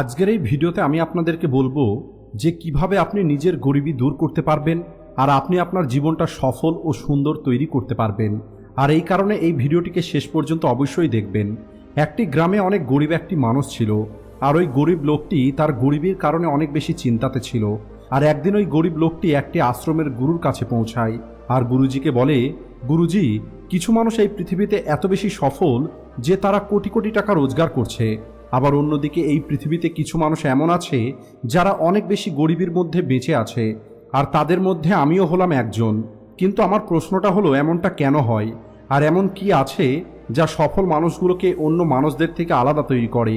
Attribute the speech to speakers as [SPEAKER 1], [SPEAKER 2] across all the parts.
[SPEAKER 1] আজকের এই ভিডিওতে আমি আপনাদেরকে বলব যে কীভাবে আপনি নিজের গরিবী দূর করতে পারবেন আর আপনি আপনার জীবনটা সফল ও সুন্দর তৈরি করতে পারবেন। আর এই কারণে এই ভিডিওটিকে শেষ পর্যন্ত অবশ্যই দেখবেন। একটি গ্রামে অনেক গরিব একটি মানুষ ছিল, আর ওই গরিব লোকটি তার গরিবের কারণে অনেক বেশি চিন্তাতে ছিল। আর একদিন ওই গরিব লোকটি একটি আশ্রমের গুরুর কাছে পৌঁছায়, আর গুরুজিকে বলে, গুরুজি, কিছু মানুষ এই পৃথিবীতে এত বেশি সফল যে তারা কোটি কোটি টাকা রোজগার করছে। আবার অন্যদিকে এই পৃথিবীতে কিছু মানুষ এমন আছে যারা অনেক বেশি গরিবের মধ্যে বেঁচে আছে, আর তাদের মধ্যে আমিও হলাম একজন। কিন্তু আমার প্রশ্নটা হলো, এমনটা কেন হয়? আর এমন কি আছে যা সফল মানুষগুলোকে অন্য মানুষদের থেকে আলাদা তৈরি করে?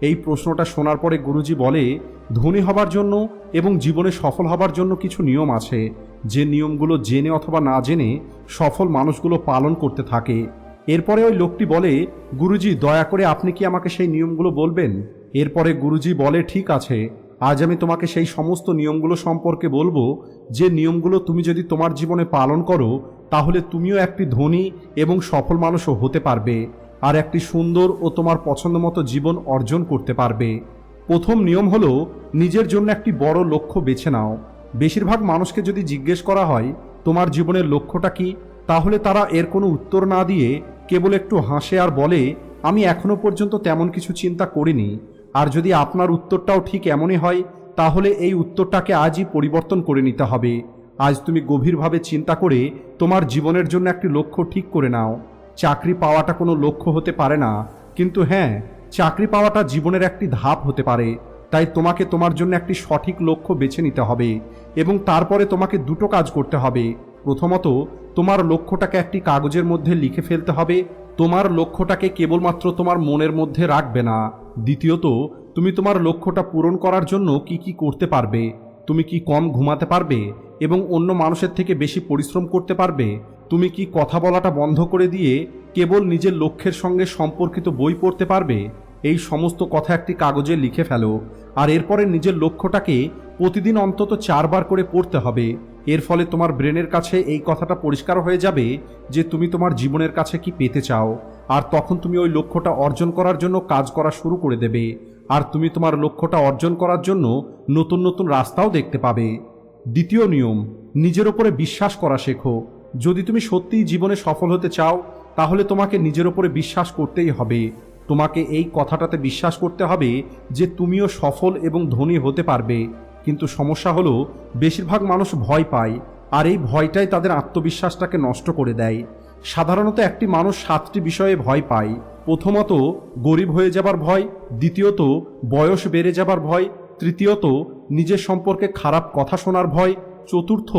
[SPEAKER 1] এই প্রশ্নটা শোনার পরে গুরুজি বলে, ধনী হবার জন্য এবং জীবনে সফল হবার জন্য কিছু নিয়ম আছে। যে নিয়মগুলো জেনে অথবা না জেনে সফল মানুষগুলো পালন করতে থাকে। এরপরে ওই লোকটি বলে, গুরুজি, দয়া করে আপনি কি আমাকে সেই নিয়মগুলো বলবেন? এরপরে গুরুজি বলে, ঠিক আছে, আজ আমি তোমাকে সেই সমস্ত নিয়মগুলো সম্পর্কে বলব। যে নিয়মগুলো তুমি যদি তোমার জীবনে পালন করো, তাহলে তুমিও একটি ধনী এবং সফল মানুষও হতে পারবে আর একটি সুন্দর ও তোমার পছন্দ মতো জীবন অর্জন করতে পারবে। প্রথম নিয়ম হলো, নিজের জন্য একটি বড় লক্ষ্য বেছে নাও। বেশিরভাগ মানুষকে যদি জিজ্ঞেস করা হয়, তোমার জীবনের লক্ষ্যটা কি? তাহলে তারা এর কোনো উত্তর না দিয়ে কেবল একটু হাসে আর বলে, আমি এখনও পর্যন্ত তেমন কিছু চিন্তা করিনি। আর যদি আপনার উত্তরটাও ঠিক এমনই হয়, তাহলে এই উত্তরটাকে আজই পরিবর্তন করে নিতে হবে। আজ তুমি গভীরভাবে চিন্তা করে তোমার জীবনের জন্য একটি লক্ষ্য ঠিক করে নাও। চাকরি পাওয়াটা কোনো লক্ষ্য হতে পারে না। কিন্তু হ্যাঁ চাকরি পাওয়াটা জীবনের একটি ধাপ হতে পারে। তাই তোমাকে তোমার জন্য একটি সঠিক লক্ষ্য বেছে নিতে হবে এবং তারপরে তোমাকে দুটো কাজ করতে হবে। প্রথমত, তোমার লক্ষ্যটাকে একটি কাগজের মধ্যে লিখে ফেলতে হবে। তোমার লক্ষ্যটাকে কেবলমাত্র তোমার মনের মধ্যে রাখবে না। দ্বিতীয়ত, তুমি তোমার লক্ষ্যটা পূরণ করার জন্য কি কি করতে পারবে? তুমি কি কম ঘুমাতে পারবে? এবং অন্য মানুষের থেকে বেশি পরিশ্রম করতে পারবে? তুমি কি কথা বলাটা বন্ধ করে দিয়ে কেবল নিজের লক্ষ্যের সঙ্গে সম্পর্কিত বই পড়তে পারবে? এই সমস্ত কথা একটি কাগজে লিখে ফেলো। আর এরপরে নিজের লক্ষ্যটাকে প্রতিদিন অন্তত চারবার করে পড়তে হবে। এর ফলে তোমার ব্রেনের কাছে এই কথাটা পরিষ্কার হয়ে যাবে যে তুমি তোমার জীবনের কাছে কি পেতে চাও। আর তখন তুমি ওই লক্ষ্যটা অর্জন করার জন্য কাজ করা শুরু করে দেবে। আর তুমি তোমার লক্ষ্যটা অর্জন করার জন্য নতুন নতুন রাস্তাও দেখতে পাবে। দ্বিতীয় নিয়ম, নিজের ওপরে বিশ্বাস করা শেখো। যদি তুমি সত্যিই জীবনে সফল হতে চাও, তাহলে তোমাকে নিজের ওপরে বিশ্বাস করতেই হবে। তোমাকে এই কথাটাতে বিশ্বাস করতে হবে যে তুমিও সফল এবং ধনী হতে পারবে। কিন্তু সমস্যা হলো, বেশিরভাগ মানুষ ভয় পায়, আর এই ভয়টাই তাদের আত্মবিশ্বাসটাকে নষ্ট করে দেয়। সাধারণত একটি মানুষ সাতটি বিষয়ে ভয় পায়। প্রথমত, গরিব হয়ে যাবার ভয়, দ্বিতীয়ত, বয়স বেড়ে যাবার ভয়, তৃতীয়ত, নিজের সম্পর্কে খারাপ কথা শোনার ভয়, চতুর্থ,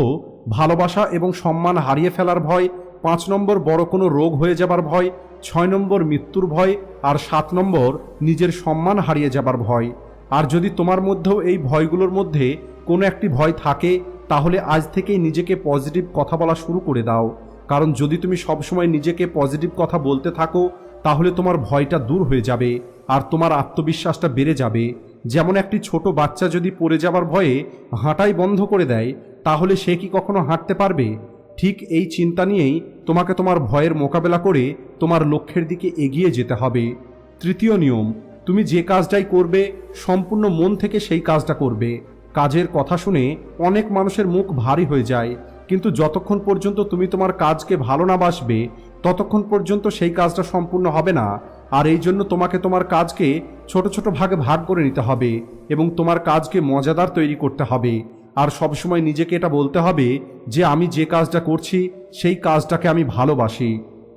[SPEAKER 1] ভালোবাসা এবং সম্মান হারিয়ে ফেলার ভয়, পাঁচ নম্বর, বড় কোনো রোগ হয়ে যাবার ভয়, ছয় নম্বর, মৃত্যুর ভয়, আর সাত নম্বর, নিজের সম্মান হারিয়ে যাবার ভয়। আর যদি তোমার মধ্যেও এই ভয়গুলোর মধ্যে কোনো একটি ভয় থাকে, তাহলে আজ থেকেই নিজেকে পজিটিভ কথা বলা শুরু করে দাও। কারণ যদি তুমি সবসময় নিজেকে পজিটিভ কথা বলতে থাকো, তাহলে তোমার ভয়টা দূর হয়ে যাবে আর তোমার আত্মবিশ্বাসটা বেড়ে যাবে। যেমন একটি ছোট বাচ্চা যদি পড়ে যাবার ভয়ে হাঁটাই বন্ধ করে দেয়, তাহলে সে কি কখনো হাঁটতে পারবে? ঠিক এই চিন্তা নিয়েই তোমাকে তোমার ভয়ের মোকাবেলা করে তোমার লক্ষ্যের দিকে এগিয়ে যেতে হবে। তৃতীয় নিয়ম তুমি যে কাজটাই করবে, সম্পূর্ণ মন থেকে সেই কাজটা করবে। কাজের কথা শুনে অনেক মানুষের মুখ ভারী হয়ে যায়, কিন্তু যতক্ষণ পর্যন্ত তুমি তোমার কাজকে ভালো না বাসবে, ততক্ষণ পর্যন্ত সেই কাজটা সম্পূর্ণ হবে না। আর এই জন্য তোমাকে তোমার কাজকে ছোট ছোট ভাগে ভাগ করে নিতে হবে এবং তোমার কাজকে মজাদার তৈরি করতে হবে। আর সবসময় নিজেকে এটা বলতে হবে যে, আমি যে কাজটা করছি, সেই কাজটাকে আমি ভালোবাসি।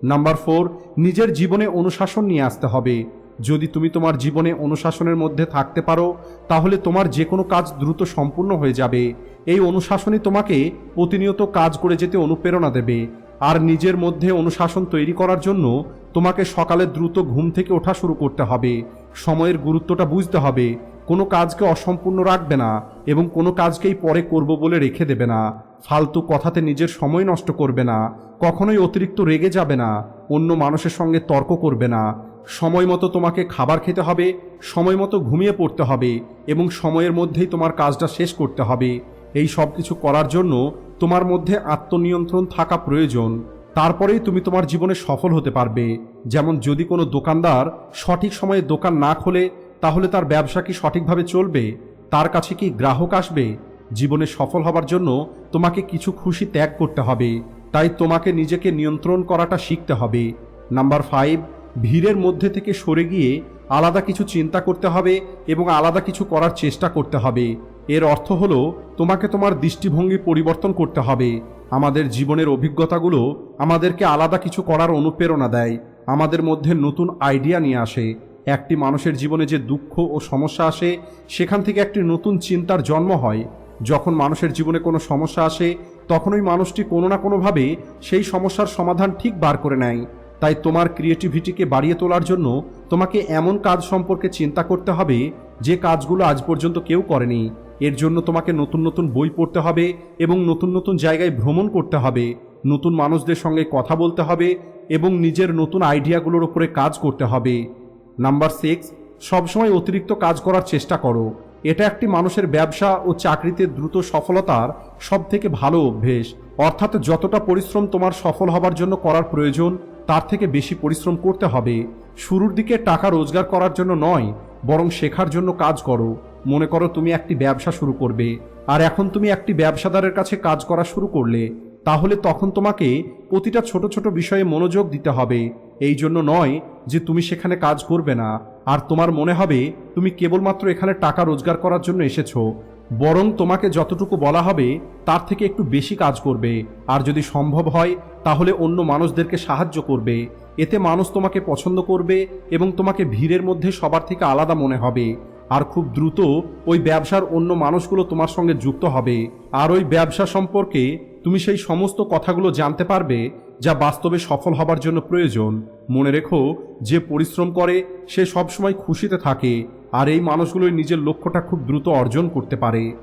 [SPEAKER 1] নাম্বার ফোর, নিজের জীবনে অনুশাসন নিয়ে আসতে হবে। যদি তুমি তোমার জীবনে অনুশাসনের মধ্যে থাকতে পারো, তাহলে তোমার যে কোনো কাজ দ্রুত সম্পূর্ণ হয়ে যাবে। এই অনুশাসনই তোমাকে প্রতিনিয়ত কাজ করে যেতে অনুপ্রেরণা দেবে। আর নিজের মধ্যে অনুশাসন তৈরি করার জন্য তোমাকে সকালে দ্রুত ঘুম থেকে ওঠা শুরু করতে হবে। সময়ের গুরুত্বটা বুঝতে হবে। কোনো কাজকে অসম্পূর্ণ রাখবে না এবং কোনো কাজকেই পরে করব বলে রেখে দেবে না। ফালতু কথাতে নিজের সময় নষ্ট করবে না। কখনোই অতিরিক্ত রেগে যাবে না। অন্য মানুষের সঙ্গে তর্ক করবে না। সময় মতো তোমাকে খাবার খেতে হবে, সময় মতো ঘুমিয়ে পড়তে হবে এবং সময়ের মধ্যেই তোমার কাজটা শেষ করতে হবে। এই সব কিছু করার জন্য তোমার মধ্যে আত্মনিয়ন্ত্রণ থাকা প্রয়োজন। তারপরেই তুমি তোমার জীবনে সফল হতে পারবে। যেমন যদি কোনো দোকানদার সঠিক সময়ে দোকান না খোলে, তাহলে তার ব্যবসা কি সঠিকভাবে চলবে? তার কাছে কি গ্রাহক আসবে? জীবনে সফল হবার জন্য তোমাকে কিছু খুশি ত্যাগ করতে হবে। তাই তোমাকে নিজেকে নিয়ন্ত্রণ করাটা শিখতে হবে। নাম্বার ফাইভ ভিড়ের মধ্যে থেকে সরে গিয়ে আলাদা কিছু চিন্তা করতে হবে এবং আলাদা কিছু করার চেষ্টা করতে হবে। এর অর্থ হলো, তোমাকে তোমার দৃষ্টিভঙ্গি পরিবর্তন করতে হবে। আমাদের জীবনের অভিজ্ঞতাগুলো আমাদেরকে আলাদা কিছু করার অনুপ্রেরণা দেয়। আমাদের মধ্যে নতুন আইডিয়া নিয়ে আসে। একটি মানুষের জীবনে যে দুঃখ ও সমস্যা আসে, সেখান থেকে একটি নতুন চিন্তার জন্ম হয়। যখন মানুষের জীবনে কোনো সমস্যা আসে তখন ওই মানুষটি কোনো না কোনোভাবে সেই সমস্যার সমাধান ঠিক বার করে নেয়। তাই তোমার ক্রিয়েটিভিটিকে বাড়িয়ে তোলার জন্য তোমাকে এমন কাজ সম্পর্কে চিন্তা করতে হবে যে কাজগুলো আজ পর্যন্ত কেউ করেনি। এর জন্য তোমাকে নতুন নতুন বই পড়তে হবে এবং নতুন নতুন জায়গায় ভ্রমণ করতে হবে, নতুন মানুষদের সঙ্গে কথা বলতে হবে এবং নিজের নতুন আইডিয়াগুলোর উপরে কাজ করতে হবে। নাম্বার সিক্স সবসময় অতিরিক্ত কাজ করার চেষ্টা করো। এটা একটি মানুষের ব্যবসা ও চাকরিতে দ্রুত সফলতার সব থেকে ভালো অভ্যেস। অর্থাৎ যতটা পরিশ্রম তোমার সফল হবার জন্য করার প্রয়োজন তার থেকে বেশি পরিশ্রম করতে হবে। শুরুর দিকে টাকা রোজগার করার জন্য নয়, বরং শেখার জন্য কাজ করো। মনে করো তুমি একটি ব্যবসা শুরু করবে। আর এখন তুমি একটি ব্যবসাদারের কাছে কাজ করা শুরু করলে, তাহলে তখন তোমাকে প্রতিটা ছোট ছোট বিষয়ে মনোযোগ দিতে হবে। এই জন্য নয় যে তুমি সেখানে কাজ করবে না। আর তোমার মনে হবে, তুমি কেবলমাত্র এখানে টাকা রোজগার করার জন্য এসেছ। বরং তোমাকে যতটুকু বলা হবে, তার থেকে একটু বেশি কাজ করবে। আর যদি সম্ভব হয়, তাহলে অন্য মানুষদেরকে সাহায্য করবে। এতে মানুষ তোমাকে পছন্দ করবে এবং তোমাকে ভিড়ের মধ্যে সবার থেকে আলাদা মনে হবে। আর খুব দ্রুত ওই ব্যবসার অন্য মানুষগুলো তোমার সঙ্গে যুক্ত হবে। আর ওই ব্যবসা সম্পর্কে তুমি সেই সমস্ত কথাগুলো জানতে পারবে যা বাস্তবে সফল হবার জন্য প্রয়োজন। মনে রেখো, যে পরিশ্রম করে, সে সবসময় খুশিতে থাকে, আর এই মানুষগুলোই নিজের লক্ষ্যটা খুব দ্রুত অর্জন করতে পারে।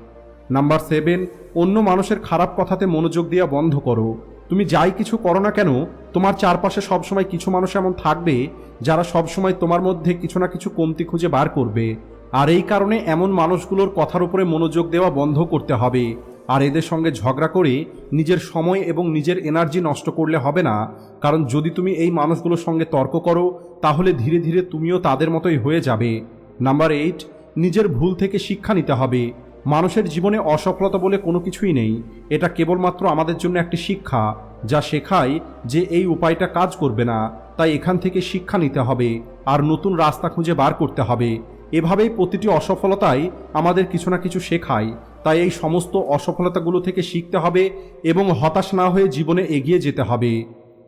[SPEAKER 1] নাম্বার সেভেন, অন্য মানুষের খারাপ কথাতে মনোযোগ দেওয়া বন্ধ করো। তুমি যাই কিছু করো না কেন, তোমার চারপাশে সবসময় কিছু মানুষ এমন থাকবে, যারা সবসময় তোমার মধ্যে কিছু না কিছু কমতি খুঁজে বার করবে। আর এই কারণে এমন মানুষগুলোর কথার উপরে মনোযোগ দেওয়া বন্ধ করতে হবে। আর এদের সঙ্গে ঝগড়া করে নিজের সময় এবং নিজের এনার্জি নষ্ট করলে হবে না। কারণ যদি তুমি এই মানুষগুলোর সঙ্গে তর্ক করো, তাহলে ধীরে ধীরে তুমিও তাদের মতোই হয়ে যাবে। নাম্বার এইট নিজের ভুল থেকে শিক্ষা নিতে হবে। মানুষের জীবনে অসফলতা বলে কোনো কিছুই নেই। এটা কেবলমাত্র আমাদের জন্য একটি শিক্ষা, যা শেখায় যে এই উপায়টা কাজ করবে না। তাই এখান থেকে শিক্ষা নিতে হবে, আর নতুন রাস্তা খুঁজে বার করতে হবে। এভাবেই প্রতিটি অসফলতাই আমাদের কিছু না কিছু শেখায়। তাই এই সমস্ত অসফলতাগুলো থেকে শিখতে হবে এবং হতাশ না হয়ে জীবনে এগিয়ে যেতে হবে।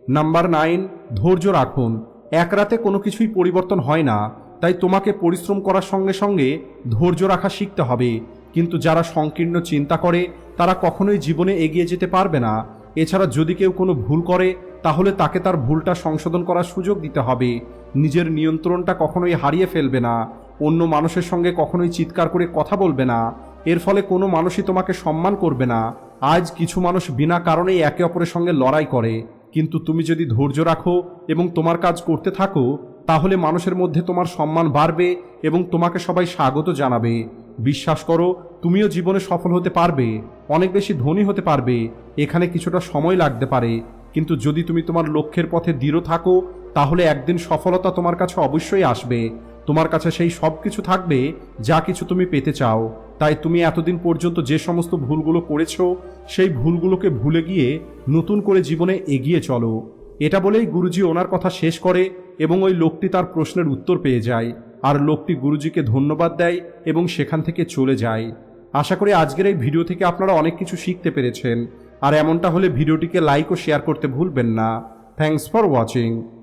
[SPEAKER 1] নাম্বার নাইন, ধৈর্য রাখুন। এক রাতে কোনো কিছুই পরিবর্তন হয় না, তাই তোমাকে পরিশ্রম করার সঙ্গে সঙ্গে ধৈর্য রাখা শিখতে হবে। কিন্তু যারা সংকীর্ণ চিন্তা করে, তারা কখনোই জীবনে এগিয়ে যেতে পারবে না। এছাড়া যদি কেউ কোনো ভুল করে, তাহলে তাকে তার ভুলটা সংশোধন করার সুযোগ দিতে হবে। নিজের নিয়ন্ত্রণটা কখনোই হারিয়ে ফেলবে না। অন্য মানুষের সঙ্গে কখনোই চিৎকার করে কথা বলবে না। এর ফলে কোনো মানুষই তোমাকে সম্মান করবে না। আজ কিছু মানুষ বিনা কারণেই একে অপরের সঙ্গে লড়াই করে। কিন্তু তুমি যদি ধৈর্য রাখো এবং তোমার কাজ করতে থাকো, তাহলে মানুষের মধ্যে তোমার সম্মান বাড়বে এবং তোমাকে সবাই স্বাগত জানাবে। বিশ্বাস করো, তুমিও জীবনে সফল হতে পারবে, অনেক বেশি ধনী হতে পারবে, এখানে কিছুটা সময় লাগতে পারে। কিন্তু যদি তুমি তোমার লক্ষ্যের পথে দৃঢ় থাকো, তাহলে একদিন সফলতা তোমার কাছে অবশ্যই আসবে। তোমার কাছে সেই সব কিছু থাকবে, যা কিছু তুমি পেতে চাও। তাই তুমি এতদিন পর্যন্ত যে সমস্ত ভুলগুলো করেছ, সেই ভুলগুলোকে ভুলে গিয়ে নতুন করে জীবনে এগিয়ে চলো। এটা বলেই গুরুজি ওনার কথা শেষ করে এবং ওই লোকটি তার প্রশ্নের উত্তর পেয়ে যায়। আর লোকটি গুরুজিকে ধন্যবাদ দেয় এবং সেখান থেকে চলে যায়। আশা করি আজকের এই ভিডিও থেকে আপনারা অনেক কিছু শিখতে পেরেছেন। আর এমনটা হলে ভিডিওটিকে লাইক ও শেয়ার করতে ভুলবেন না। Thanks for watching.